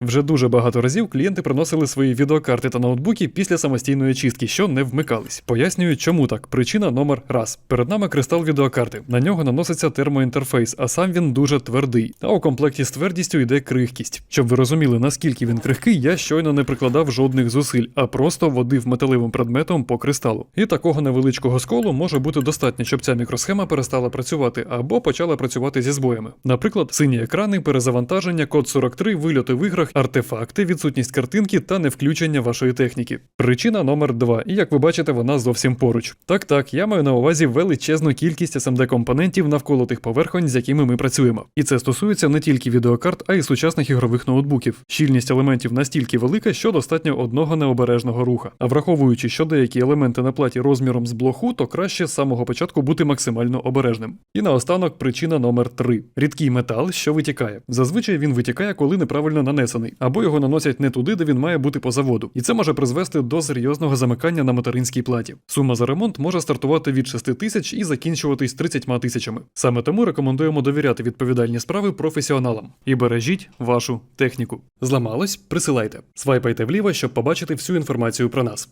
Вже дуже багато разів клієнти приносили свої відеокарти та ноутбуки після самостійної чистки, що не вмикались. Пояснюю, чому так. Причина номер раз. Перед нами кристал відеокарти. На нього наноситься термоінтерфейс, а сам він дуже твердий. А у комплекті з твердістю йде крихкість. Щоб ви розуміли, наскільки він крихкий, я щойно не прикладав жодних зусиль, а просто водив металевим предметом по кристалу. І такого невеличкого сколу може бути достатньо, щоб ця мікросхема перестала працювати або почала працювати зі збоями. Наприклад, сині екрани, перезавантаження, код 43, вильоти в іграх, артефакти, відсутність картинки та невключення вашої техніки. Причина номер 2 і як ви бачите, вона зовсім поруч. Так, так, я маю на увазі величезну кількість SMD компонентів навколо тих поверхонь, з якими ми працюємо. І це стосується не тільки відеокарт, а й сучасних ігрових ноутбуків. Щільність елементів настільки велика, що достатньо одного необережного руха. А враховуючи, що деякі елементи на платі розміром з блоху, то краще з самого початку бути максимально обережним. І наостанок причина номер 3 рідкий метал, що витікає. Зазвичай він витікає, коли неправильно нанесений, або його наносять не туди, де він має бути по заводу. І це може призвести до серйозного замикання на материнській платі. Сума за ремонт може стартувати від 6 тисяч і закінчуватись 30 тисячами. Саме тому рекомендуємо довіряти відповідальні справи професіоналам і бережіть вашу техніку. Зламалось? Присилайте. Свайпайте вліво, щоб побачити всю інформацію про нас.